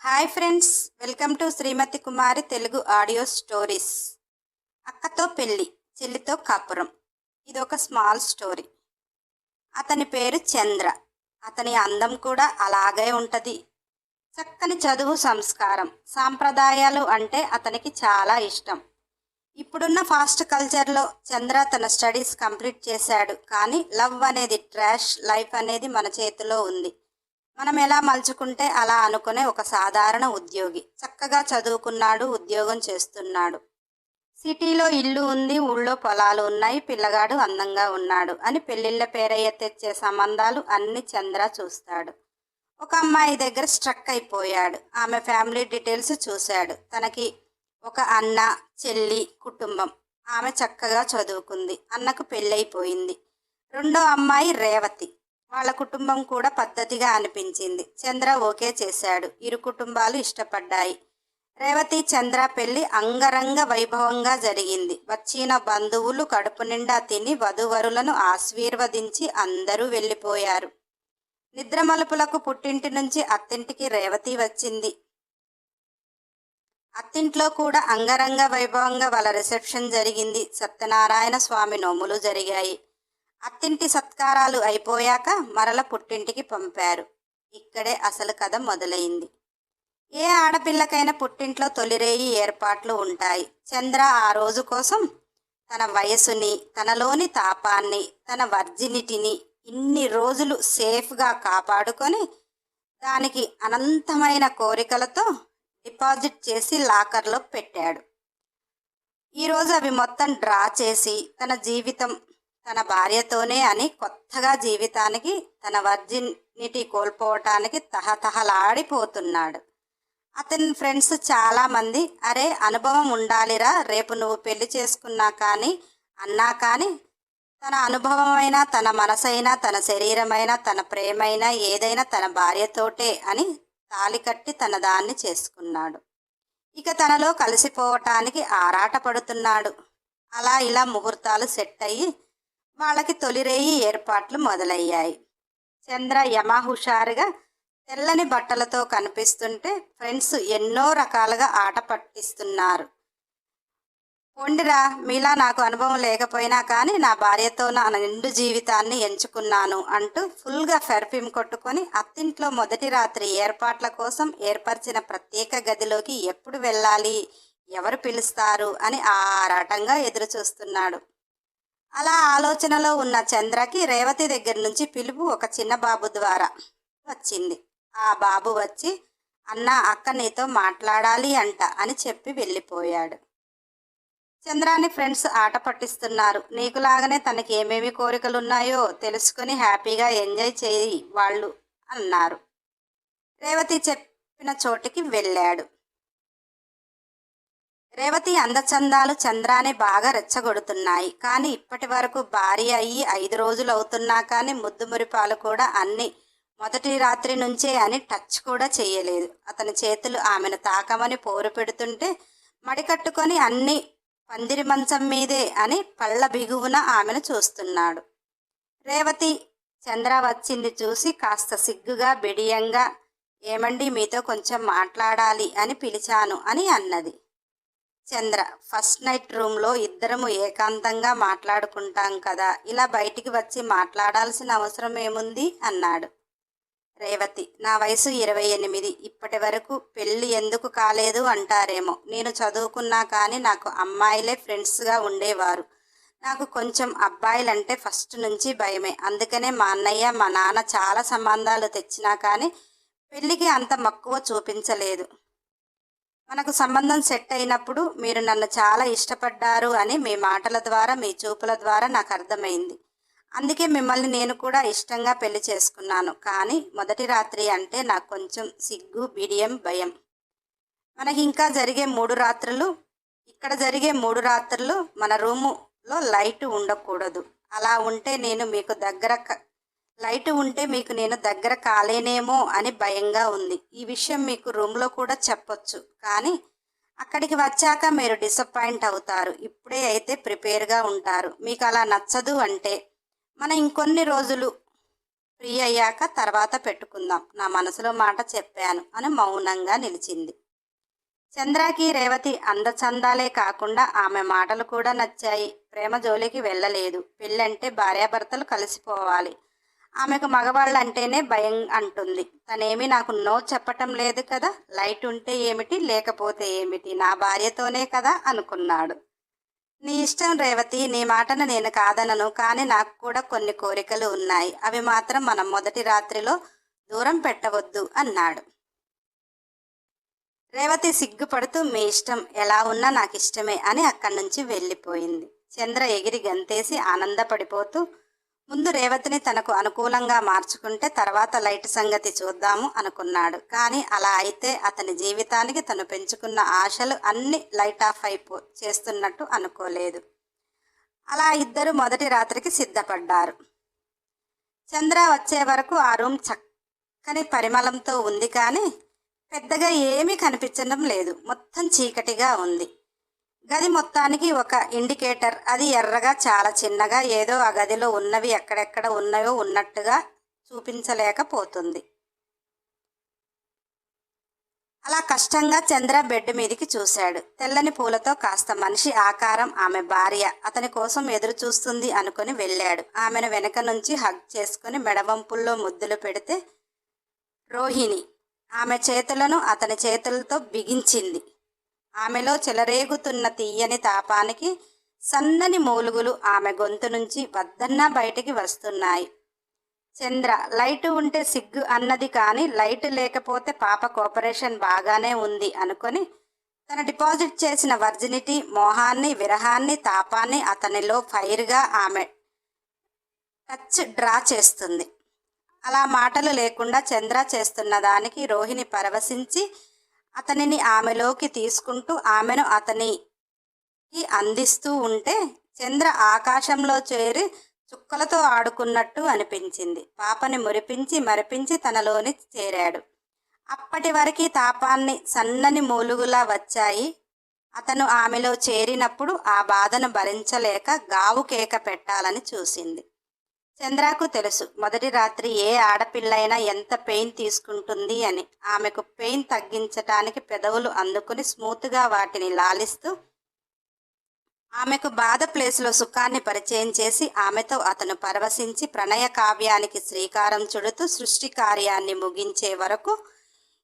Hi friends welcome to Srimathi Kumari Telugu audio stories. అక్కతో పెళ్ళి చెల్లితో కాపురం. ఇది ఒక స్మాల్ స్టోరీ. అతని పేరు చంద్ర. అతని అందం కూడా అలాగే ఉంటుంది. చక్కని చదువు సంస్కారం. సాంప్రదాయాలు అంటే అతనికి చాలా ఇష్టం. ఇప్పుడున్న ఫాస్ట్ కల్చర్లో చంద్ర తన స్టడీస్ కంప్లీట్ చేశాడు. కానీ లవ్ అనేది ట్రాష్ లైఫ్ అనేది మన చేతిలో ఉంది. మనం ఎలా మలుచుకుంటే అలా అనుకునే ఒక సాధారణ ఉద్యోగి. చక్కగా చదువుకున్నాడు ఉద్యోగం చేస్తున్నాడు. సిటీలో ఇల్లు ఉంది ఊళ్ళో పొలాలు ఉన్నాయి పిల్లగాడు అందంగా ఉన్నాడు అని పెళ్ళిళ్ళ పేరయ్య తెచ్చే సంబంధాలు అన్ని చంద్ర చూస్తాడు. ఒక అమ్మాయి దగ్గర స్ట్రక్ అయిపోయాడు. ఆమె ఫ్యామిలీ డీటెయిల్స్ చూశాడు. తనకి ఒక అన్న చెల్లి కుటుంబం. ఆమె చక్కగా చదువుకుంది. అన్నకు పెళ్ళైపోయింది. రెండో అమ్మాయి రేవతి. వాళ్ళ కుటుంబం కూడా పద్ధతిగా అనిపించింది. చంద్ర ఓకే చేశాడు. ఇరు కుటుంబాలు ఇష్టపడ్డాయి. రేవతి చంద్ర పెళ్ళి అంగరంగ వైభవంగా జరిగింది. వచ్చిన బంధువులు కడుపు నిండా తిని వధువరులను ఆశీర్వదించి అందరూ వెళ్ళిపోయారు. నిద్రమలుపులకు పుట్టింటి నుంచి అత్తింటికి రేవతి వచ్చింది. అత్తింట్లో కూడా అంగరంగ వైభవంగా వాళ్ళ రిసెప్షన్ జరిగింది. సత్యనారాయణ స్వామి నోములు జరిగాయి. అత్తింటి సత్కారాలు అయిపోయాక మరల పుట్టింటికి పంపారు. ఇక్కడే అసలు కథ మొదలైంది. ఏ ఆడపిల్లకైనా పుట్టింట్లో తొలిరేయి ఏర్పాట్లు ఉంటాయి. చంద్ర ఆ రోజు కోసం తన వయసుని తనలోని తాపాన్ని తన వర్జినిటీని ఇన్ని రోజులు సేఫ్గా కాపాడుకొని దానికి అనంతమైన కోరికలతో డిపాజిట్ చేసి లాకర్లో పెట్టాడు. ఈరోజు అవి మొత్తం డ్రా చేసి తన జీవితం తన భార్యతోనే అని కొత్తగా జీవితానికి తన వర్జినిటీ కోల్పోవటానికి తహతహలాడిపోతున్నాడు. అతని ఫ్రెండ్స్ చాలామంది అరే అనుభవం ఉండాలిరా రేపు నువ్వు పెళ్ళి చేసుకున్నా కానీ అన్నా కానీ తన అనుభవమైనా తన మనసైనా తన శరీరమైనా తన ప్రేమైనా ఏదైనా తన భార్యతోటే అని తాలి కట్టి తన దాన్ని చేసుకున్నాడు. ఇక తనలో కలిసిపోవటానికి ఆరాటపడుతున్నాడు. అలా ఇలా ముహూర్తాలు సెట్ అయ్యి వాళ్ళకి తొలిరేయి ఏర్పాట్లు మొదలయ్యాయి. చంద్ర యమ హుషారుగా తెల్లని బట్టలతో కనిపిస్తుంటే ఫ్రెండ్స్ ఎన్నో రకాలుగా ఆట పట్టిస్తున్నారు. పొండిరా మీలా నాకు అనుభవం లేకపోయినా కానీ నా భార్యతో నా నిండు జీవితాన్ని ఎంచుకున్నాను అంటూ ఫుల్గా పెర్ఫ్యూమ్ కొట్టుకొని అత్తింట్లో మొదటి రాత్రి ఏర్పాట్ల కోసం ఏర్పరిచిన ప్రత్యేక గదిలోకి ఎప్పుడు వెళ్ళాలి ఎవరు పిలుస్తారు అని ఆరాటంగా ఎదురు చూస్తున్నాడు అలా ఆలోచనలో ఉన్న చంద్రకి రేవతి దగ్గర నుంచి పిలుపు ఒక చిన్న బాబు ద్వారా వచ్చింది. ఆ బాబు వచ్చి అన్న అక్క నీతో మాట్లాడాలి అంట అని చెప్పి వెళ్ళిపోయాడు. చంద్రాని ఫ్రెండ్స్ ఆట పట్టిస్తున్నారు. నీకులాగానే తనకి ఏమేమి కోరికలు ఉన్నాయో తెలుసుకొని హ్యాపీగా ఎంజాయ్ చేయి వాళ్ళు అన్నారు. రేవతి చెప్పిన చోటికి వెళ్ళాడు. రేవతి అందచందాలు చంద్రాని బాగా రెచ్చగొడుతున్నాయి. కానీ ఇప్పటి వరకు భార్య అయ్యి ఐదు రోజులు అవుతున్నా కానీ ముద్దు మురిపాలు కూడా అన్ని మొదటి రాత్రి నుంచే అని టచ్ కూడా చేయలేదు. అతని చేతులు ఆమెను తాకమని పోరు పెడుతుంటే మడికట్టుకొని అన్ని పందిరి మంచం మీదే అని పళ్ళ బిగువున ఆమెను చూస్తున్నాడు. రేవతి చంద్ర వచ్చింది చూసి కాస్త సిగ్గుగా బిడియంగా ఏమండి మీతో కొంచెం మాట్లాడాలి అని పిలిచాను అని అన్నది. చంద్ర ఫస్ట్ నైట్ రూమ్లో ఇద్దరము ఏకాంతంగా మాట్లాడుకుంటాం కదా ఇలా బయటికి వచ్చి మాట్లాడాల్సిన అవసరం ఏముంది? అన్నాడు. రేవతి నా వయసు ఇరవై ఎనిమిది ఇప్పటి వరకు పెళ్ళి ఎందుకు కాలేదు అంటారేమో. నేను చదువుకున్నా కానీ నాకు అమ్మాయిలే ఫ్రెండ్స్గా ఉండేవారు. నాకు కొంచెం అబ్బాయిలంటే ఫస్ట్ నుంచి భయమే. అందుకనే మా అన్నయ్య మా నాన్న చాలా సంబంధాలు తెచ్చినా కానీ పెళ్ళికి అంత మక్కువ చూపించలేదు. మనకు సంబంధం సెట్ అయినప్పుడు మీరు నన్ను చాలా ఇష్టపడ్డారు అని మీ మాటల ద్వారా మీ చూపుల ద్వారా నాకు అర్థమైంది. అందుకే మిమ్మల్ని నేను కూడా ఇష్టంగా పెళ్ళి చేసుకున్నాను. కానీ మొదటి రాత్రి అంటే నాకు కొంచెం సిగ్గు బిడియం భయం. మనకి ఇంకా జరిగే మూడు రాత్రులు ఇక్కడ జరిగే మూడు రాత్రులు మన రూములో లైట్ ఉండకూడదు. అలా ఉంటే నేను మీకు దగ్గర లైట్ ఉంటే మీకు నేను దగ్గర కాలేనేమో అని భయంగా ఉంది. ఈ విషయం మీకు రూమ్లో కూడా చెప్పొచ్చు. కానీ అక్కడికి వచ్చాక మీరు డిసప్పాయింట్ అవుతారు. ఇప్పుడే అయితే ప్రిపేర్గా ఉంటారు. మీకు అలా నచ్చదు అంటే మన ఇంకొన్ని రోజులు ఫ్రీ అయ్యాక తర్వాత పెట్టుకుందాం. నా మనసులో మాట చెప్పాను అని మౌనంగా నిలిచింది. చంద్రకి రేవతి అందచందాలే కాకుండా ఆమె మాటలు కూడా నచ్చాయి. ప్రేమ జోలికి వెళ్ళలేదు. పెళ్ళంటే భార్యాభర్తలు కలిసిపోవాలి. ఆమెకు మగవాళ్ళు అంటేనే భయం అంటుంది. తనేమి నాకు నో చెప్పటం లేదు కదా లైట్ ఉంటే ఏమిటి లేకపోతే ఏమిటి నా భార్యతోనే కదా అనుకున్నాడు. నీ ఇష్టం రేవతి నీ మాటను నేను కాదనను కానీ నాకు కూడా కొన్ని కోరికలు ఉన్నాయి. అవి మాత్రం మనం మొదటి రాత్రిలో దూరం పెట్టవద్దు అన్నాడు. రేవతి సిగ్గుపడుతూ మీ ఇష్టం ఎలా ఉన్నా నాకు ఇష్టమే అని అక్కడి నుంచి వెళ్ళిపోయింది. చంద్ర ఎగిరి గంతేసి ఆనందపడిపోతూ ముందు రేవతిని తనకు అనుకూలంగా మార్చుకుంటే తర్వాత లైట్ సంగతి చూద్దాము అనుకున్నాడు. కానీ అలా అయితే అతని జీవితానికి తను పెంచుకున్న ఆశలు అన్ని లైట్ ఆఫ్ అయిపో చేస్తున్నట్టు అనుకోలేదు. అలా ఇద్దరు మొదటి రాత్రికి సిద్ధపడ్డారు. చంద్ర వచ్చే వరకు ఆ రూమ్ చక్కని పరిమళంతో ఉంది కానీ పెద్దగా ఏమీ కనిపించడం లేదు. మొత్తం చీకటిగా ఉంది. గది మొత్తానికి ఒక ఇండికేటర్. అది ఎర్రగా చాలా చిన్నగా ఏదో ఆ గదిలో ఉన్నవి ఎక్కడెక్కడ ఉన్నాయో ఉన్నట్టుగా చూపించలేకపోతుంది. అలా కష్టంగా చంద్ర బెడ్ మీదికి చూశాడు. తెల్లని పూలతో కాస్త మనిషి ఆకారం ఆమె భార్య అతని కోసం ఎదురు చూస్తుంది అనుకుని వెళ్ళాడు. ఆమెను వెనక నుంచి హగ్ చేసుకుని మెడవంపుల్లో ముద్దులు పెడితే రోహిణి. ఆమె చేతులను అతని చేతులతో బిగించింది. ఆమెలో చెలరేగుతున్న తీయని తాపానికి సన్నని మూలుగులు ఆమె గొంతు నుంచి వద్దన్నా బయటికి వస్తున్నాయి. చంద్ర లైట్ ఉంటే సిగ్గు అన్నది కానీ లైట్ లేకపోతే పాప కోఆపరేషన్ బాగానే ఉంది అనుకొని తన డిపాజిట్ చేసిన వర్జినిటీ మోహాన్ని విరహాన్ని తాపాన్ని అతనిలో ఫైర్గా ఆమె టచ్ డ్రా చేస్తుంది. అలా మాటలు లేకుండా చంద్ర చేస్తున్న దానికి రోహిణి పరవశించి అతనిని ఆమెలోకి తీసుకుంటూ ఆమెను అతనికి అందిస్తూ ఉంటే చంద్ర ఆకాశంలో చేరి చుక్కలతో ఆడుకున్నట్టు అనిపించింది. పాపని మురిపించి మరిపించి తనలోని చేరాడు. అప్పటి వరకు తాపాన్ని సన్నని మూలుగులా వచ్చాయి. అతను ఆమెలో చేరినప్పుడు ఆ బాధను భరించలేక గావు కేక పెట్టాలని చూసింది. చంద్రకు తెలుసు. మొదటి రాత్రి ఏ ఆడపిల్లైనా ఎంత పెయిన్ తీసుకుంటుంది అని. ఆమెకు పెయిన్ తగ్గించటానికి పెదవులు అందుకుని స్మూత్గా వాటిని లాలిస్తూ ఆమెకు బాధ ప్లేస్లో సుఖాన్ని పరిచయం చేసి ఆమెతో అతను పరవశించి ప్రణయ కావ్యానికి శ్రీకారం చుడుతూ సృష్టి కార్యాన్ని ముగించే వరకు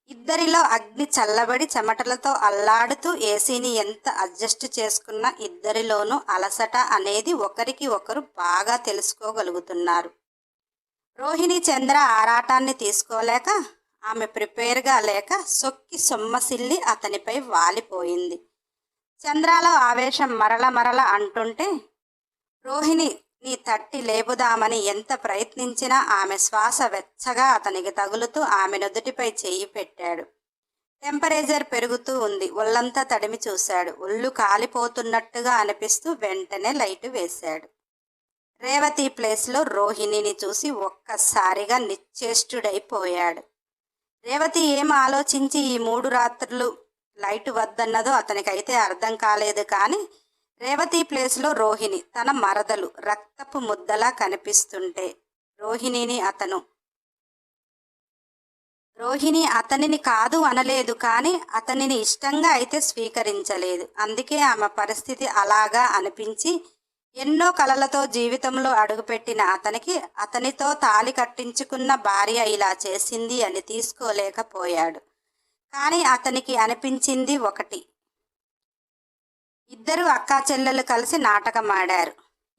ఇద్దరిలో అగ్ని చల్లబడి చెమటలతో అల్లాడుతూ ఏసీని ఎంత అడ్జస్ట్ చేసుకున్నా ఇద్దరిలోనూ అలసట అనేది ఒకరికి ఒకరు బాగా తెలుసుకోగలుగుతున్నారు. రోహిణి చంద్ర ఆరాటాన్ని తీసుకోలేక ఆమె ప్రిపేర్గా లేక సొక్కి సొమ్మసిల్లి అతనిపై వాలిపోయింది. చంద్రాలో ఆవేశం మరల మరల అంటుంటే రోహిణి నీ తట్టి లేపుదామని ఎంత ప్రయత్నించినా ఆమె శ్వాస వెచ్చగా అతనికి తగులుతూ ఆమె నుదుటిపై చేయి పెట్టాడు. టెంపరేచర్ పెరుగుతూ ఉంది. ఒళ్ళంతా తడిమి చూశాడు. ఒళ్ళు కాలిపోతున్నట్టుగా అనిపిస్తూ వెంటనే లైటు వేశాడు. రేవతి ప్లేస్లో రోహిణిని చూసి ఒక్కసారిగా నిశ్చేష్టుడైపోయాడు. రేవతి ఏం ఆలోచించి ఈ మూడు రాత్రులు లైట్ వద్దన్నదో అతనికైతే అర్థం కాలేదు కానీ రేవతి ప్లేస్లో రోహిణి తన మరదలు రక్తపు ముద్దలా కనిపిస్తుంటే రోహిణిని అతను రోహిణి అతనిని కాదు అనలేదు కానీ అతనిని ఇష్టంగా అయితే స్వీకరించలేదు. అందుకే ఆమె పరిస్థితి అలాగా అనిపించి ఎన్నో కలలతో జీవితంలో అడుగుపెట్టిన అతనికి అతనితో తాలి కట్టించుకున్న భార్య ఇలా చేసింది అని తీసుకోలేకపోయాడు. కానీ అతనికి అనిపించింది ఒకటి ఇద్దరు అక్కా చెల్లెలు కలిసి నాటకం ఆడారు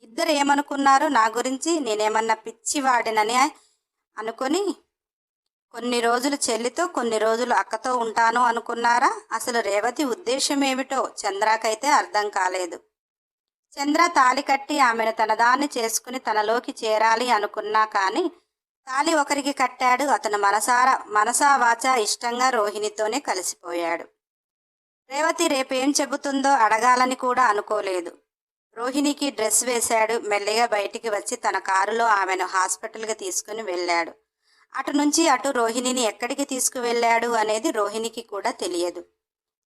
ఇద్దరు ఏమనుకున్నారు నా గురించి నేనేమన్నా పిచ్చివాడినని అనుకొని కొన్ని రోజులు చెల్లితో కొన్ని రోజులు అక్కతో ఉంటాను అనుకున్నారా? అసలు రేవతి ఉద్దేశం ఏమిటో చంద్రాకైతే అర్థం కాలేదు. చంద్ర తాలి కట్టి ఆమెను తనదాన్ని చేసుకుని తనలోకి చేరాలి అనుకున్నా కానీ తాలి ఒకరికి కట్టాడు అతను మనసారా మనసావాచా ఇష్టంగా రోహిణితోనే కలిసిపోయాడు. రేవతి రేపేం చెబుతుందో అడగాలని కూడా అనుకోలేదు. రోహిణికి డ్రెస్ వేశాడు. మెల్లిగా బయటికి వచ్చి తన కారులో ఆమెను హాస్పిటల్కి తీసుకుని వెళ్ళాడు. అటు నుంచి అటు రోహిణిని ఎక్కడికి తీసుకువెళ్ళాడు అనేది రోహిణికి కూడా తెలియదు.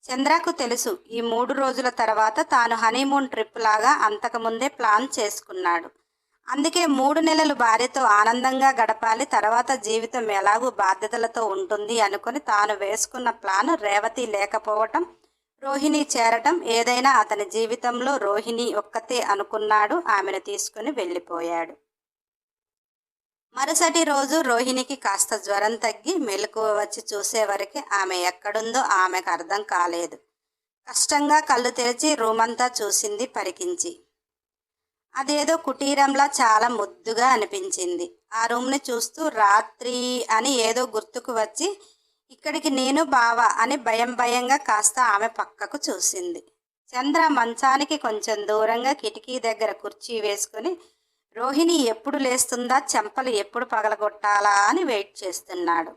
చంద్రకు తెలుసు ఈ మూడు రోజుల తర్వాత తాను హనీమూన్ ట్రిప్ లాగా అంతకుముందే ప్లాన్ చేసుకున్నాడు. అందుకే మూడు నెలలు భార్యతో ఆనందంగా గడపాలి తర్వాత జీవితం ఎలాగూ బాధ్యతలతో ఉంటుంది అనుకుని తాను వేసుకున్న ప్లాన్ రేవతి లేకపోవటం రోహిణి చేరటం ఏదైనా అతని జీవితంలో రోహిణి ఒక్కతే అనుకున్నాడు ఆమెను తీసుకుని వెళ్ళిపోయాడు. మరుసటి రోజు రోహిణికి కాస్త జ్వరం తగ్గి మెలకువ వచ్చి చూసేవరకు ఆమె ఎక్కడుందో ఆమెకు అర్థం కాలేదు. కష్టంగా కళ్ళు తెరిచి రూమంతా చూసింది పరికించి. అదేదో కుటీరంలా చాలా ముద్దుగా అనిపించింది. ఆ రూమ్ని చూస్తూ రాత్రి అని ఏదో గుర్తుకు వచ్చి ఇక్కడికి నేను బావా అని భయం భయంగా కాస్త ఆమె పక్కకు చూసింది. చంద్ర మంచానికి కొంచెం దూరంగా కిటికీ దగ్గర కుర్చీ వేసుకుని రోహిణి ఎప్పుడు లేస్తుందా చెంపలు ఎప్పుడు పగలగొట్టాలా అని వెయిట్ చేస్తున్నాడు.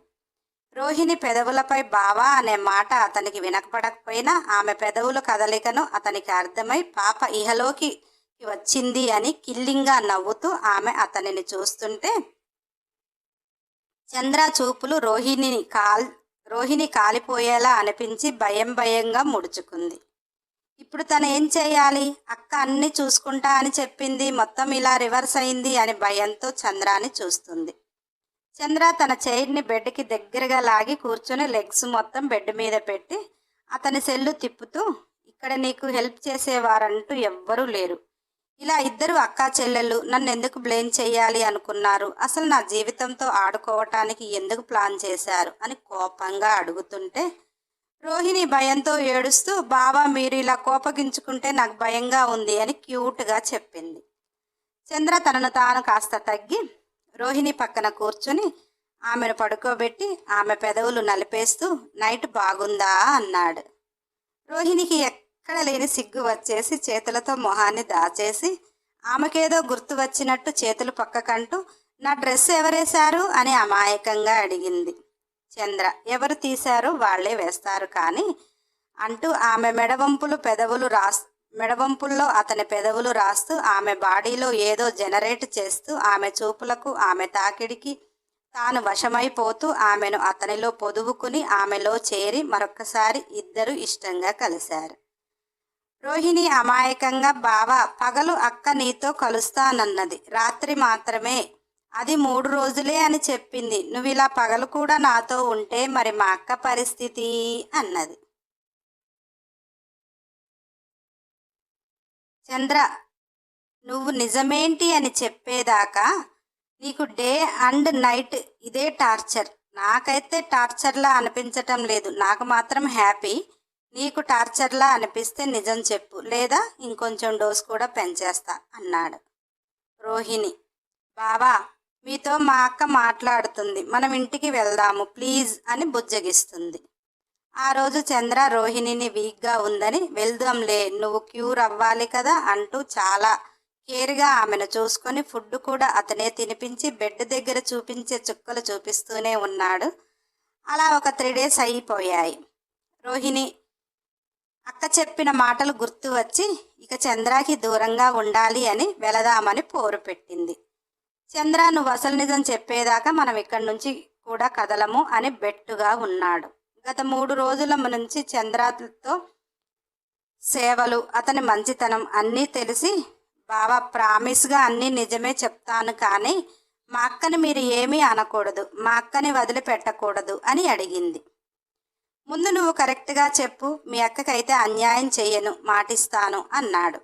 రోహిణి పెదవులపై బావా అనే మాట అతనికి వినకపడకపోయినా ఆమె పెదవుల కదలికను అతనికి అర్థమై పాప ఇహలోకి వచ్చింది అని కిల్లింగా నవ్వుతూ ఆమె అతనిని చూస్తుంటే చంద్ర చూపులు రోహిణిని కాల్ రోహిణి కాలిపోయేలా అనిపించి భయం భయంగా ముడుచుకుంది. ఇప్పుడు తను ఏం చేయాలి? అక్క అన్ని చూసుకుంటా అని చెప్పింది. మొత్తం ఇలా రివర్స్ అయింది అని భయంతో చంద్రాని చూస్తుంది. చంద్ర తన చైర్ని బెడ్కి దగ్గరగా లాగి కూర్చొని లెగ్స్ మొత్తం బెడ్ మీద పెట్టి అతని సెల్లు తిప్పుతూ ఇక్కడ నీకు హెల్ప్ చేసేవారంటూ ఎవ్వరూ లేరు. ఇలా ఇద్దరు అక్కా చెల్లెళ్ళు నన్ను ఎందుకు బ్లేమ్ చేయాలి అనుకున్నారు. అసలు నా జీవితంతో ఆడుకోవటానికి ఎందుకు ప్లాన్ చేశారు అని కోపంగా అడుగుతుంటే రోహిణి భయంతో ఏడుస్తూ బాబా మీరు ఇలా కోపగించుకుంటే నాకు భయంగా ఉంది అని క్యూట్గా చెప్పింది. చంద్ర తనను తాను కాస్త తగ్గి రోహిణి పక్కన కూర్చుని ఆమెను పడుకోబెట్టి ఆమె పెదవులు నలిపేస్తూ నైట్ బాగుందా? అన్నాడు. రోహిణికి ఎక్కడ లేని సిగ్గు వచ్చేసి చేతులతో మొహాన్ని దాచేసి ఆమెకేదో గుర్తు వచ్చినట్టు చేతులు పక్కకంటూ నా డ్రెస్ ఎవరేశారు? అని అమాయకంగా అడిగింది. చంద్ర ఎవరు తీశారో? వాళ్ళే వేస్తారు. కానీ అంటూ ఆమె మెడవంపులు పెదవులు రాస్ మెడవంపుల్లో అతని పెదవులు రాస్తూ ఆమె బాడీలో ఏదో జనరేట్ చేస్తూ ఆమె చూపులకు ఆమె తాకిడికి తాను వశమైపోతూ ఆమెను అతనిలో పొదువుకుని ఆమెలో చేరి మరొక్కసారి ఇద్దరు ఇష్టంగా కలిశారు. రోహిణి అమాయకంగా బావ పగలు అక్క నీతో కలుస్తానన్నది. రాత్రి మాత్రమే. అది మూడు రోజులే అని చెప్పింది. నువ్వు ఇలా పగలు కూడా నాతో ఉంటే మరి మా అక్క పరిస్థితి అన్నది. చంద్ర నువ్వు నిజమేంటి అని చెప్పేదాకా నీకు డే అండ్ నైట్ ఇదే టార్చర్. నాకైతే టార్చర్లా అనిపించటం లేదు. నాకు మాత్రం హ్యాపీ. నీకు టార్చర్లా అనిపిస్తే నిజం చెప్పు లేదా ఇంకొంచెం డోస్ కూడా పెంచేస్తా అన్నాడు రోహిణి. బావా మీతో మా అక్క మాట్లాడుతుంది మనం ఇంటికి వెళ్దాము ప్లీజ్ అని బుజ్జగిస్తుంది. ఆ రోజు చంద్ర రోహిణిని వీక్గా ఉందని వెళ్దాంలే నువ్వు క్యూర్ అవ్వాలి కదా అంటూ చాలా కేర్గా ఆమెను చూసుకొని ఫుడ్ కూడా అతనే తినిపించి బెడ్ దగ్గర చూపించే చుక్కలు చూపిస్తూనే ఉన్నాడు. అలా ఒక త్రీ డేస్ అయిపోయాయి. రోహిణి అక్క చెప్పిన మాటలు గుర్తు వచ్చి ఇక చంద్రాకి దూరంగా ఉండాలి అని వెళదామని పోరు పెట్టింది. చంద్ర నువ్వు అసలు నిజం చెప్పేదాకా మనం ఇక్కడి నుంచి కూడా కదలము అని బెట్టుగా ఉన్నాడు. గత మూడు రోజుల నుంచి చంద్రతో సేవలు అతని మంచితనం అన్నీ తెలిసి బావా ప్రామిస్గా అన్నీ నిజమే చెప్తాను కానీ మా అక్కని మీరు ఏమీ అనకూడదు మా అక్కని వదిలిపెట్టకూడదు అని అడిగింది. ముందు నువ్వు కరెక్ట్గా చెప్పు మీ అక్కకైతే అన్యాయం చేయను మాటిస్తాను అన్నాడు.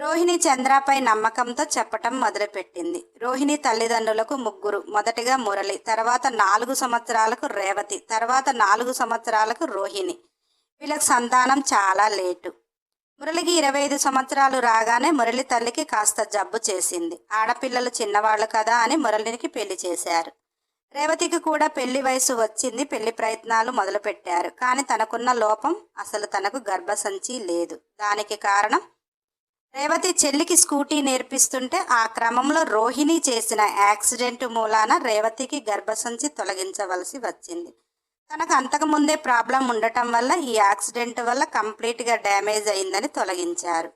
రోహిణి చంద్రపై నమ్మకంతో చెప్పటం మొదలుపెట్టింది. రోహిణి తల్లిదండ్రులకు ముగ్గురు మొదటిగా మురళి తర్వాత నాలుగు సంవత్సరాలకు రేవతి తర్వాత నాలుగు సంవత్సరాలకు రోహిణి. వీళ్ళకి సంతానం చాలా లేటు. మురళికి ఇరవై ఐదు సంవత్సరాలు రాగానే మురళి తల్లికి కాస్త జబ్బు చేసింది. ఆడపిల్లలు చిన్నవాళ్ళు కదా అని మురళినికి పెళ్ళి చేశారు. రేవతికి కూడా పెళ్ళి వయసు వచ్చింది పెళ్ళి ప్రయత్నాలు మొదలుపెట్టారు. కానీ తనకున్న లోపం అసలు తనకు గర్భసంచి లేదు. దానికి కారణం రేవతి చెల్లికి స్కూటీ నేర్పిస్తుంటే ఆ క్రమంలో రోహిణి చేసిన యాక్సిడెంట్ మూలాన రేవతికి గర్భసంచి తొలగించవలసి వచ్చింది. తనకు అంతకుముందే ప్రాబ్లం ఉండటం వల్ల ఈ యాక్సిడెంట్ వల్ల కంప్లీట్గా డ్యామేజ్ అయిందని తొలగించారు.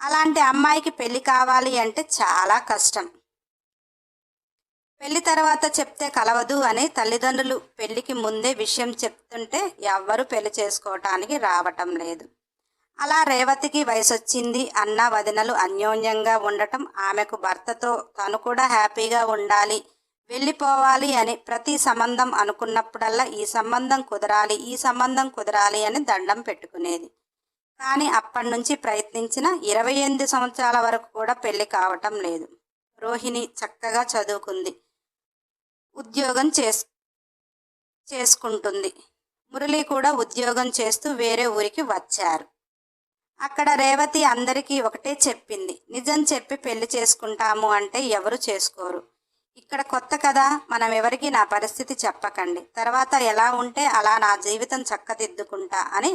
అలాంటి అమ్మాయికి పెళ్ళి కావాలి అంటే చాలా కష్టం. పెళ్ళి తర్వాత చెప్తే కలవదు అని తల్లిదండ్రులు పెళ్ళికి ముందే విషయం చెప్తుంటే ఎవ్వరూ పెళ్ళి చేసుకోవటానికి రావటం లేదు. అలా రేవతికి వయసొచ్చింది అన్న వదినలు అన్యోన్యంగా ఉండటం ఆమెకు భర్తతో తను కూడా హ్యాపీగా ఉండాలి వెళ్ళిపోవాలి అని ప్రతి సంబంధం అనుకున్నప్పుడల్లా ఈ సంబంధం కుదరాలి ఈ సంబంధం కుదరాలి అని దండం పెట్టుకునేది. కానీ అప్పటి నుంచి ప్రయత్నించిన ఇరవై ఎనిమిది సంవత్సరాల వరకు కూడా పెళ్ళి కావటం లేదు. రోహిణి చక్కగా చదువుకుంది. ఉద్యోగం చేస్ చేసుకుంటుంది. మురళి కూడా ఉద్యోగం చేస్తూ వేరే ఊరికి వచ్చారు. అక్కడ రేవతి అందరికీ ఒకటే చెప్పింది. నిజం చెప్పి పెళ్ళి చేసుకుంటాము అంటే ఎవరు చేసుకోరు. ఇక్కడ కొత్త కదా మనం ఎవరికి నా పరిస్థితి చెప్పకండి. తర్వాత ఎలా ఉంటే అలా నా జీవితం చక్కదిద్దుకుంటా అని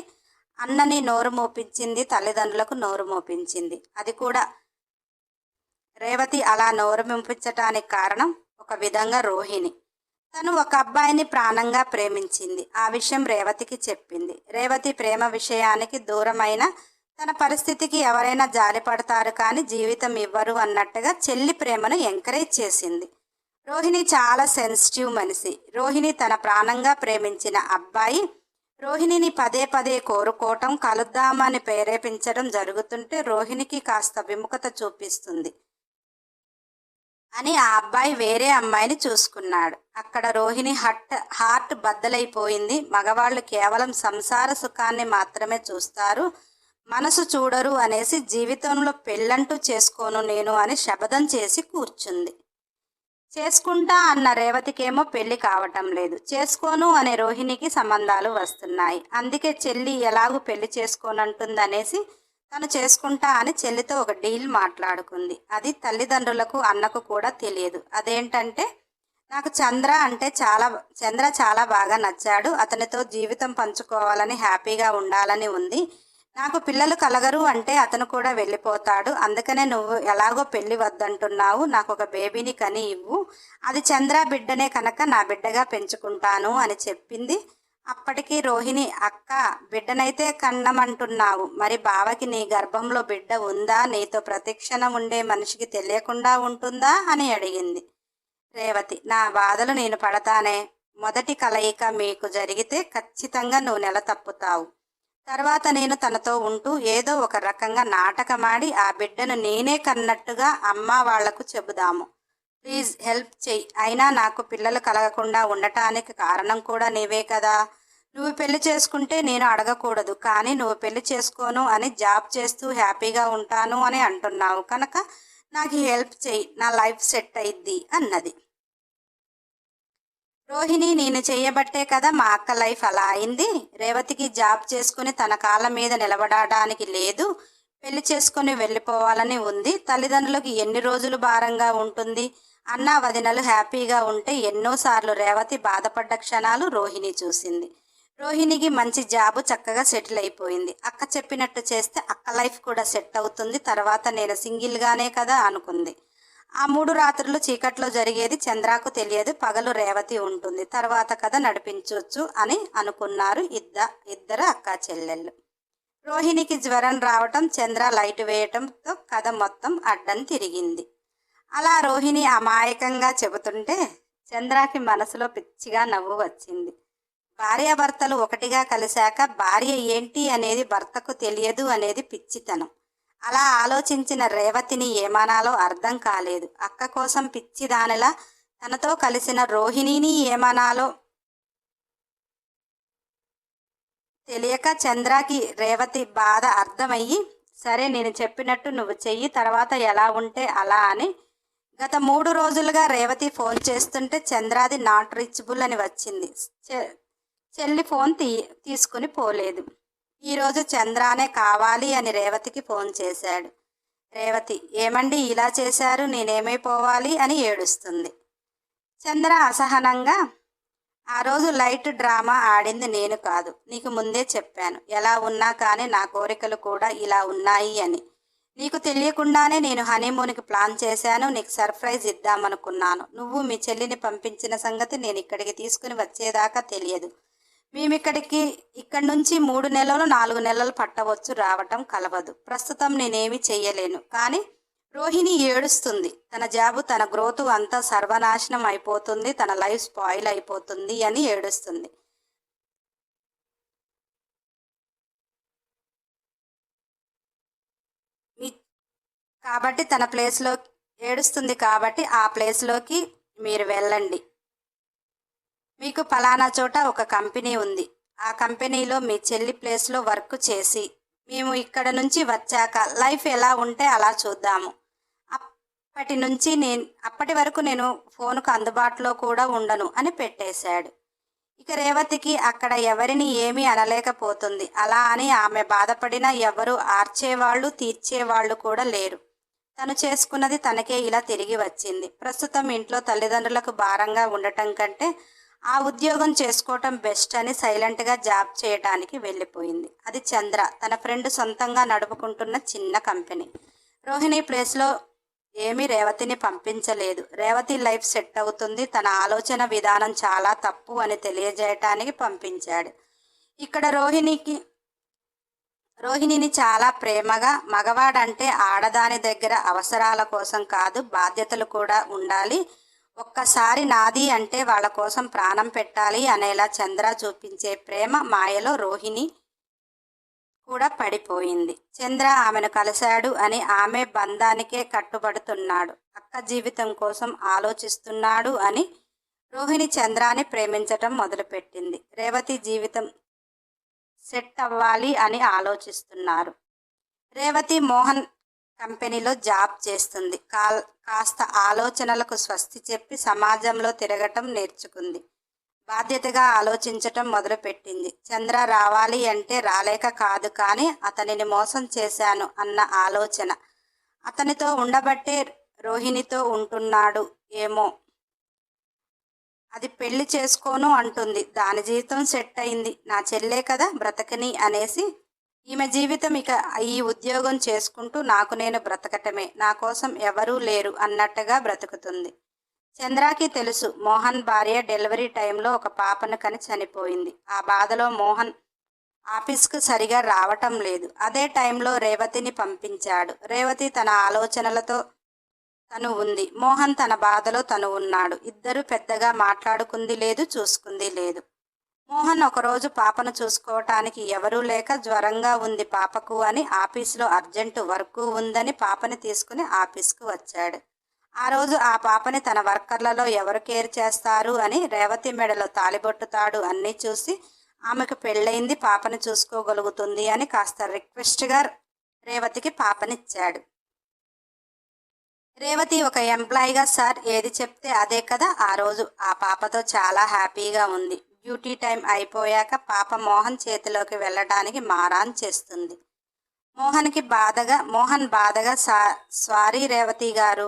అన్నని నోరు మోపించింది తల్లిదండ్రులకు నోరు మోపించింది. అది కూడా రేవతి అలా నోరు మోపించటానికి కారణం ఒక విధంగా రోహిణి. తను ఒక అబ్బాయిని ప్రాణంగా ప్రేమించింది. ఆ విషయం రేవతికి చెప్పింది. రేవతి ప్రేమ విషయానికి దూరమైన తన పరిస్థితికి ఎవరైనా జాలిపడతారు కానీ జీవితం ఇవ్వరు అన్నట్టుగా చెల్లి ప్రేమను ఎంకరేజ్ చేసింది. రోహిణి చాలా సెన్సిటివ్ మనిషి. రోహిణి తన ప్రాణంగా ప్రేమించిన అబ్బాయి రోహిణిని పదే పదే కోరుకోవటం కలుద్దామని ప్రేరేపించడం జరుగుతుంటే రోహిణికి కాస్త విముఖత చూపిస్తుంది. అని ఆ అబ్బాయి వేరే అమ్మాయిని చూసుకున్నాడు. అక్కడ రోహిణి హట్ హార్ట్ బద్దలైపోయింది. మగవాళ్ళు కేవలం సంసార సుఖాన్ని మాత్రమే చూస్తారు. మనసు చూడరు అనేసి జీవితంలో పెళ్ళంటూ చేసుకోను నేను అని శపథం చేసి కూర్చుంది. చేసుకుంటా అన్న రేవతికేమో పెళ్ళి కావటం లేదు. చేసుకోను అనే రోహిణికి సంబంధాలు వస్తున్నాయి. అందుకే చెల్లి ఎలాగూ పెళ్ళి చేసుకోనంటుందనేసి తను చేసుకుంటా అని చెల్లితో ఒక డీల్ మాట్లాడుకుంది. అది తల్లిదండ్రులకు అన్నకు కూడా తెలియదు. అదేంటంటే నాకు చంద్ర అంటే చాలా చంద్ర చాలా బాగా నచ్చాడు. అతనితో జీవితం పంచుకోవాలని హ్యాపీగా ఉండాలని ఉంది. నాకు పిల్లలు కలగరు అంటే అతను కూడా వెళ్ళిపోతాడు. అందుకనే నువ్వు ఎలాగో పెళ్ళి వద్దంటున్నావు. నాకు ఒక బేబీని కని ఇవ్వు. అది చంద్ర బిడ్డనే కనుక నా బిడ్డగా పెంచుకుంటాను అని చెప్పింది. అప్పటికి రోహిణి అక్క బిడ్డనైతే కన్నమంటున్నావు. మరి బావకి నీ గర్భంలో బిడ్డ ఉందా? నీతో ప్రతిక్షణం ఉండే మనిషికి తెలియకుండా ఉంటుందా? అని అడిగింది. రేవతి నా బాధలు నేను పడతానే. మొదటి కలయిక మీకు జరిగితే ఖచ్చితంగా నువ్వు నెల తప్పుతావు. తర్వాత నేను తనతో ఉంటూ ఏదో ఒక రకంగా నాటకమాడి ఆ బిడ్డను నేనే కన్నట్టుగా అమ్మ వాళ్ళకు చెబుదాము. ప్లీజ్ హెల్ప్ చెయ్యి. అయినా నాకు పిల్లలు కలగకుండా ఉండటానికి కారణం కూడా నీవే కదా. నువ్వు పెళ్ళి చేసుకుంటే నేను అడగకూడదు కానీ నువ్వు పెళ్ళి చేసుకోను అని జాబ్ చేస్తూ హ్యాపీగా ఉంటాను అని అంటున్నావు కనుక నాకు హెల్ప్ చెయ్యి నా లైఫ్ సెట్ అయింది అన్నది. రోహిణి నేను చేయబట్టే కదా మా అక్క లైఫ్ అలా అయింది. రేవతికి జాబ్ చేసుకుని తన కాళ్ళ మీద నిలబడడానికి లేదు. పెళ్ళి చేసుకుని వెళ్ళిపోవాలని ఉంది. తల్లిదండ్రులకు ఎన్ని రోజులు భారంగా ఉంటుంది? అన్న వదినలు హ్యాపీగా ఉంటే ఎన్నోసార్లు రేవతి బాధపడ్డ క్షణాలు రోహిణి చూసింది. రోహిణికి మంచి జాబు చక్కగా సెటిల్ అయిపోయింది. అక్క చెప్పినట్టు చేస్తే అక్క లైఫ్ కూడా సెట్ అవుతుంది. తర్వాత నేను సింగిల్గానే కదా అనుకుంది. ఆ మూడు రాత్రులు చీకట్లో జరిగేది చంద్రాకు తెలియదు. పగలు రేవతి ఉంటుంది. తర్వాత కథ నడిపించవచ్చు అని అనుకున్నారు ఇద్ద ఇద్దరు అక్కా చెల్లెళ్ళు. రోహిణికి జ్వరం రావటం చంద్ర లైట్ వేయటంతో కథ మొత్తం అడ్డం తిరిగింది. అలా రోహిణి అమాయకంగా చెబుతుంటే చంద్రాకి మనసులో పిచ్చిగా నవ్వు వచ్చింది. భార్యాభర్తలు ఒకటిగా కలిశాక భార్య ఏంటి అనేది భర్తకు తెలియదు అనేది పిచ్చితనం. అలా ఆలోచించిన రేవతిని ఏమనాలో అర్థం కాలేదు. అక్క కోసం పిచ్చిదానిలా తనతో కలిసిన రోహిణిని ఏమనాలో తెలియక చంద్రకి రేవతి బాధ అర్థమయ్యి సరే నేను చెప్పినట్టు నువ్వు చెయ్యి తర్వాత ఎలా ఉంటే అలా అని గత మూడు రోజులుగా రేవతి ఫోన్ చేస్తుంటే చంద్రాది నాట్ రీచబుల్ అని వచ్చింది. చెల్లి ఫోన్ తీ తీసుకుని పోలేదు. ఈరోజు చంద్రానే కావాలి అని రేవతికి ఫోన్ చేశాడు. రేవతి ఏమండి ఇలా చేశారు? నేనేమైపోవాలి అని ఏడుస్తుంది. చంద్ర అసహనంగా ఆ రోజు లైట్ డ్రామా ఆడింది నేను కాదు. నీకు ముందే చెప్పాను. ఎలా ఉన్నా కానీ నా కోరికలు కూడా ఇలా ఉన్నాయి అని. నీకు తెలియకుండానే నేను హనీమూన్కి ప్లాన్ చేశాను. నీకు సర్ప్రైజ్ ఇద్దామనుకున్నాను. నువ్వు మీ చెల్లిని పంపించిన సంగతి నేను ఇక్కడికి తీసుకుని వచ్చేదాకా తెలియదు. మేమిక్కడికి ఇక్కడి నుంచి మూడు నెలలు నాలుగు నెలలు పట్టవచ్చు రావటం కలవదు. ప్రస్తుతం నేనేమి చెయ్యలేను. కానీ రోహిణి ఏడుస్తుంది. తన జాబు తన గ్రోత్ అంతా సర్వనాశనం అయిపోతుంది. తన లైఫ్ స్పాయిల్ అయిపోతుంది అని ఏడుస్తుంది. కాబట్టి తన ప్లేస్లో ఏడుస్తుంది కాబట్టి ఆ ప్లేస్లోకి మీరు వెళ్ళండి. మీకు ఫలానా చోట ఒక కంపెనీ ఉంది. ఆ కంపెనీలో మీ చెల్లి ప్లేస్లో వర్క్ చేసి మేము ఇక్కడ నుంచి వచ్చాక లైఫ్ ఎలా ఉంటే అలా చూద్దాము. అప్పటి నుంచి నేను అప్పటి వరకు నేను ఫోన్కు అందుబాటులో కూడా ఉండను అని పెట్టేశాడు. ఇక రేవతికి అక్కడ ఎవరిని ఏమీ అనలేకపోతుంది. అలా అని ఆమె బాధపడిన ఎవరు ఆర్చేవాళ్ళు తీర్చేవాళ్ళు కూడా లేరు. తను చేసుకున్నది తనకే ఇలా తిరిగి వచ్చింది. ప్రస్తుతం ఇంట్లో తల్లిదండ్రులకు భారంగా ఉండటం కంటే ఆ ఉద్యోగం చేసుకోవటం బెస్ట్ అని సైలెంట్గా జాబ్ చేయడానికి వెళ్ళిపోయింది. అది చంద్ర తన ఫ్రెండ్ సొంతంగా నడుపుకుంటున్న చిన్న కంపెనీ. రోహిణి ప్లేస్లో ఏమీ రేవతిని పంపించలేదు. రేవతి లైఫ్ సెట్ అవుతుంది. తన ఆలోచన విధానం చాలా తప్పు అని తెలియజేయటానికి పంపించాడు. ఇక్కడ రోహిణికి రోహిణిని చాలా ప్రేమగా మగవాడంటే ఆడదాని దగ్గర అవసరాల కోసం కాదు బాధ్యతలు కూడా ఉండాలి. ఒక్కసారి నాది అంటే వాళ్ళ కోసం ప్రాణం పెట్టాలి అనేలా చంద్ర చూపించే ప్రేమ మాయలో రోహిణి కూడా పడిపోయింది. చంద్ర ఆమెను కలిశాడు అని ఆమె బంధానికే కట్టుబడుతున్నాడు. అక్క జీవితం కోసం ఆలోచిస్తున్నాడు అని రోహిణి చంద్రాని ప్రేమించటం మొదలుపెట్టింది. రేవతి జీవితం సెట్ అవ్వాలి అని ఆలోచిస్తున్నారు. రేవతి మోహన్ కంపెనీలో జాబ్ చేస్తుంది. కాల్ కాస్త ఆలోచనలకు స్వస్తి చెప్పి సమాజంలో తిరగటం నేర్చుకుంది. బాధ్యతగా ఆలోచించటం మొదలుపెట్టింది. చంద్ర రావాలి అంటే రాలేక కాదు కానీ అతనిని మోసం చేశాను అన్న ఆలోచన. అతనితో ఉండబట్టే రోహిణితో ఉంటున్నాడు ఏమో. అది పెళ్ళి చేసుకోను అంటుంది. దాని జీవితం సెట్ అయింది. నా చెల్లే కదా బ్రతకని అనేసి ఈమె జీవితం ఇక ఈ ఉద్యోగం చేసుకుంటూ నాకు నేను బ్రతకటమే నా కోసం ఎవరూ లేరు అన్నట్టుగా బ్రతుకుతుంది. చంద్రాకి తెలుసు మోహన్ భార్య డెలివరీ టైంలో ఒక పాపను కని చనిపోయింది. ఆ బాధలో మోహన్ ఆఫీస్కు సరిగా రావటం లేదు. అదే టైంలో రేవతిని పంపించాడు. రేవతి తన ఆలోచనలతో తను ఉంది. మోహన్ తన బాధలో తను ఉన్నాడు. ఇద్దరు పెద్దగా మాట్లాడుకుంది లేదు చూసుకుంది లేదు. మోహన్ ఒకరోజు పాపను చూసుకోవటానికి ఎవరూ లేక జ్వరంగా ఉంది పాపకు అని ఆఫీసులో అర్జెంటు వర్క్ ఉందని పాపని తీసుకుని ఆఫీస్కు వచ్చాడు. ఆ రోజు ఆ పాపని తన వర్కర్లలో ఎవరు కేర్ చేస్తారు అని రేవతి మెడలో తాలిబొట్టుతాడు అన్నీ చూసి ఆమెకు పెళ్ళయింది పాపని చూసుకోగలుగుతుంది అని కాస్త రిక్వెస్ట్గా రేవతికి పాపనిచ్చాడు. రేవతి ఒక ఎంప్లాయీగా సార్ ఏది చెప్తే అదే కదా ఆ రోజు. ఆ పాపతో చాలా హ్యాపీగా ఉంది. డ్యూటీ టైం అయిపోయాక పాప మోహన్ చేతిలోకి వెళ్ళడానికి మారాన్ చేస్తుంది. మోహన్కి బాధగా మోహన్ బాధగా సా స్వారీ రేవతి గారు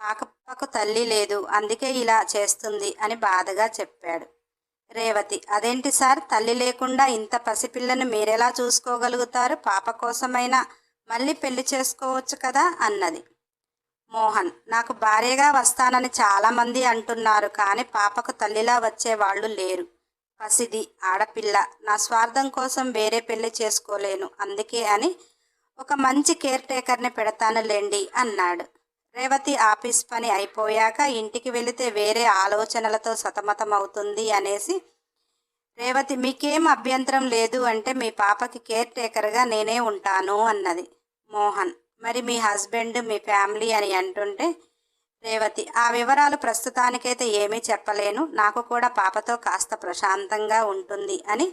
పాకప్పకు తల్లి లేదు అందుకే ఇలా చేస్తుంది అని బాధగా చెప్పాడు రేవతి. అదేంటి సార్ తల్లి లేకుండా ఇంత పసిపిల్లను మీరెలా చూసుకోగలుగుతారు? పాప కోసమైనా మళ్ళీ పెళ్ళి చేసుకోవచ్చు కదా అన్నది. మోహన్ నాకు భార్యగా వస్తానని చాలామంది అంటున్నారు కానీ పాపకు తల్లిలా వచ్చే వాళ్ళు లేరు. పసిది ఆడపిల్ల నా స్వార్థం కోసం వేరే పెళ్ళి చేసుకోలేను అందుకే అని ఒక మంచి కేర్ టేకర్ని పెడతానులేండి అన్నాడు. రేవతి ఆఫీస్ పని అయిపోయాక ఇంటికి వెళితే వేరే ఆలోచనలతో సతమతమవుతుంది అనేసి రేవతి మీకేం అభ్యంతరం లేదు అంటే మీ పాపకి కేర్ టేకర్గా నేనే ఉంటాను అన్నది. మోహన్ మరి మీ హస్బెండ్ మీ ఫ్యామిలీ అని అంటుంటే రేవతి ఆ వివరాలు ప్రస్తుతానికైతే ఏమీ చెప్పలేను. నాకు కూడా పాపతో కాస్త ప్రశాంతంగా ఉంటుంది అని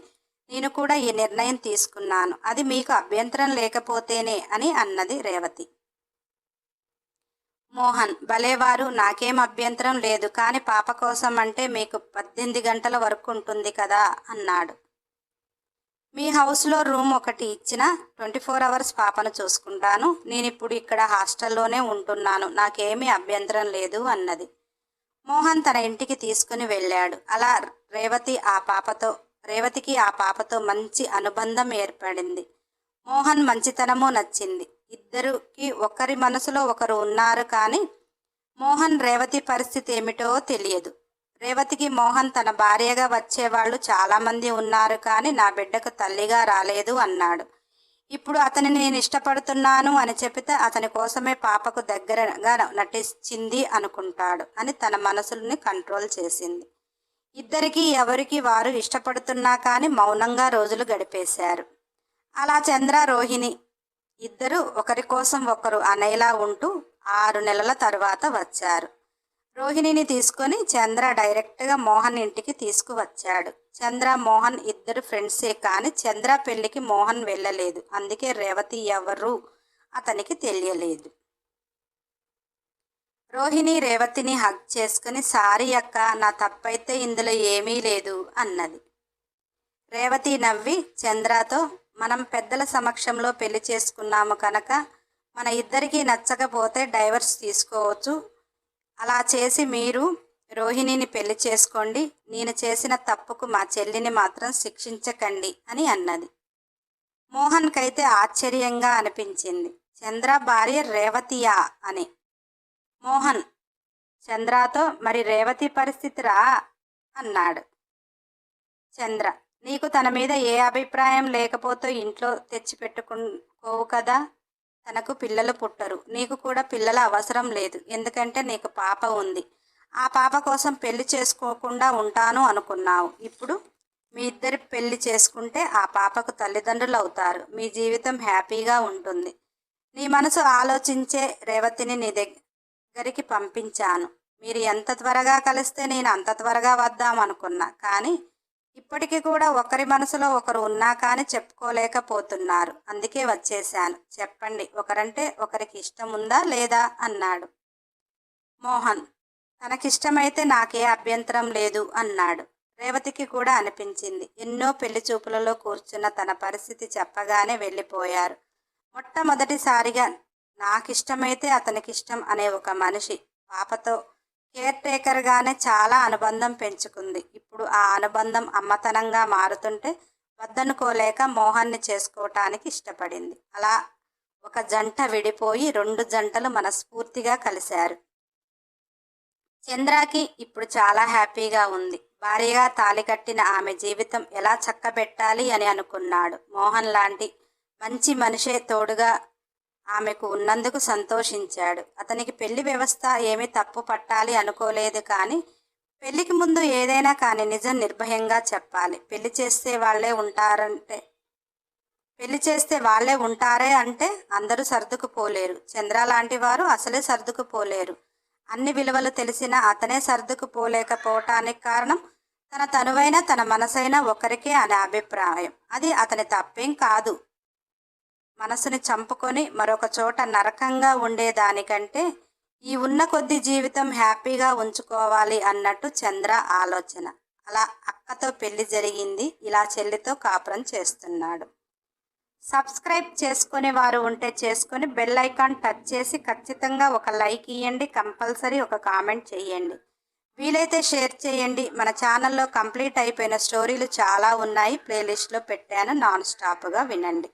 నేను కూడా ఈ నిర్ణయం తీసుకున్నాను. అది మీకు అభ్యంతరం లేకపోతేనే అని అన్నది రేవతి. మోహన్ భలేవారు నాకేం అభ్యంతరం లేదు. కానీ పాప కోసం అంటే మీకు పద్దెనిమిది గంటల వరకు ఉంటుంది కదా అన్నాడు. మీ హౌస్లో రూమ్ ఒకటి ఇచ్చిన ట్వంటీ ఫోర్ అవర్స్ పాపను చూసుకుంటాను. నేను ఇప్పుడు ఇక్కడ హాస్టల్లోనే ఉంటున్నాను. నాకేమీ అభ్యంతరం లేదు అన్నది. మోహన్ తన ఇంటికి తీసుకుని వెళ్ళాడు. అలా రేవతి ఆ పాపతో రేవతికి ఆ పాపతో మంచి అనుబంధం ఏర్పడింది. మోహన్ మంచితనము నచ్చింది. ఇద్దరికి ఒకరి మనసులో ఒకరు ఉన్నారు కానీ మోహన్ రేవతి పరిస్థితి ఏమిటో తెలియదు. రేవతికి మోహన్ తన భార్యగా వచ్చేవాళ్ళు చాలామంది ఉన్నారు కానీ నా బిడ్డకు తల్లిగా రాలేదు అన్నాడు. ఇప్పుడు అతని నేను ఇష్టపడుతున్నాను అని చెబితే అతని కోసమే పాపకు దగ్గరగా నటించింది అనుకుంటాడు అని తన మనసుని కంట్రోల్ చేసింది. ఇద్దరికి ఎవరికి వారు ఇష్టపడుతున్నా కానీ మౌనంగా రోజులు గడిపేశారు. అలా చంద్ర రోహిణి ఇద్దరు ఒకరి కోసం ఒకరు అనేలా ఉంటూ ఆరు నెలల తర్వాత వచ్చారు. రోహిణిని తీసుకొని చంద్ర డైరెక్ట్గా మోహన్ ఇంటికి తీసుకువచ్చాడు. చంద్ర మోహన్ ఇద్దరు ఫ్రెండ్సే కానీ చంద్ర పెళ్ళికి మోహన్ వెళ్ళలేదు. అందుకే రేవతి ఎవరు అతనికి తెలియలేదు. రోహిణి రేవతిని హగ్ చేసుకుని సారీ అక్క నా తప్పైతే ఇందులో ఏమీ లేదు అన్నది. రేవతి నవ్వి చంద్రతో మనం పెద్దల సమక్షంలో పెళ్ళి చేసుకున్నాము కనుక మన ఇద్దరికీ నచ్చకపోతే డైవర్స్ తీసుకోవచ్చు. అలా చేసి మీరు రోహిణిని పెళ్ళి చేసుకోండి. నేను చేసిన తప్పుకు మా చెల్లిని మాత్రం శిక్షించకండి అని అన్నది. మోహన్కైతే ఆశ్చర్యంగా అనిపించింది. చంద్ర భార్య రేవతియా అని. మోహన్ చంద్రతో మరి రేవతి పరిస్థితి రా అన్నాడు. చంద్ర నీకు తన మీద ఏ అభిప్రాయం లేకపోతే ఇంట్లో తెచ్చిపెట్టుకోవు కదా? తనకు పిల్లలు పుట్టరు. నీకు కూడా పిల్లల అవసరం లేదు. ఎందుకంటే నీకు పాప ఉంది. ఆ పాప కోసం పెళ్ళి చేసుకోకుండా ఉంటాను అనుకున్నావు. ఇప్పుడు మీ ఇద్దరి పెళ్ళి చేసుకుంటే ఆ పాపకు తల్లిదండ్రులు అవుతారు మీ జీవితం హ్యాపీగా ఉంటుంది. నీ మనసు ఆలోచించే రేవతిని నీ దగ్గరికి పంపించాను. మీరు ఎంత త్వరగా కలిస్తే నేను అంత త్వరగా వద్దాం అనుకున్నా. కానీ ఇప్పటికీ కూడా ఒకరి మనసులో ఒకరు ఉన్నా కానీ చెప్పుకోలేకపోతున్నారు. అందుకే వచ్చేశాను. చెప్పండి ఒకరంటే ఒకరికి ఇష్టం ఉందా లేదా? అన్నాడు. మోహన్ తనకిష్టమైతే నాకే అభ్యంతరం లేదు అన్నాడు. రేవతికి కూడా అనిపించింది. ఎన్నో పెళ్ళి చూపులలో కూర్చున్న తన పరిస్థితి చెప్పగానే వెళ్ళిపోయారు. మొట్టమొదటిసారిగా నాకిష్టమైతే అతనికిష్టం అనే ఒక మనిషి పాపతో కేర్ టేకర్గానే చాలా అనుబంధం పెంచుకుంది. ఇప్పుడు ఆ అనుబంధం అమ్మతనంగా మారుతుంటే వద్దనుకోలేక మోహన్ని చేసుకోవటానికి ఇష్టపడింది. అలా ఒక జంట విడిపోయి రెండు జంటలు మనస్ఫూర్తిగా కలిశారు. చంద్రాకి ఇప్పుడు చాలా హ్యాపీగా ఉంది. భార్యగా తాలి కట్టిన ఆమె జీవితం ఎలా చక్కబెట్టాలి అని అనుకున్నాడు. మోహన్ లాంటి మంచి మనిషే తోడుగా ఆమెకు ఉన్నందుకు సంతోషించాడు. అతనికి పెళ్ళి వ్యవస్థ ఏమీ తప్పు పట్టాలి అనుకోలేదు కానీ పెళ్ళికి ముందు ఏదైనా కానీ నిజం నిర్భయంగా చెప్పాలి. పెళ్ళి చేస్తే వాళ్ళే ఉంటారంటే పెళ్ళి చేస్తే వాళ్ళే ఉంటారే అంటే అందరూ సర్దుకుపోలేరు. చంద్ర లాంటి వారు అసలే సర్దుకుపోలేరు. అన్ని విలువలు తెలిసిన అతనే సర్దుకుపోలేకపోవటానికి కారణం తన తనువైన తన మనసైన ఒకరికే అనే అభిప్రాయం. అది అతని తప్పేం కాదు. మనసుని చంపుకొని మరొక చోట నరకంగా ఉండేదానికంటే ఈ ఉన్న కొద్ది జీవితం హ్యాపీగా ఉంచుకోవాలి అన్నట్టు చంద్ర ఆలోచన. అలా అక్కతో పెళ్ళి జరిగింది. ఇలా చెల్లితో కాపురం చేస్తున్నాడు. సబ్స్క్రైబ్ చేసుకునే వారు ఉంటే చేసుకొని బెల్ ఐకాన్ టచ్ చేసి ఖచ్చితంగా ఒక లైక్ ఇవ్వండి కంపల్సరీ ఒక కామెంట్ చేయండి. వీలైతే షేర్ చేయండి. మన ఛానల్లో కంప్లీట్ అయిపోయిన స్టోరీలు చాలా ఉన్నాయి. ప్లేలిస్ట్లో పెట్టాను. నాన్ స్టాప్గా వినండి.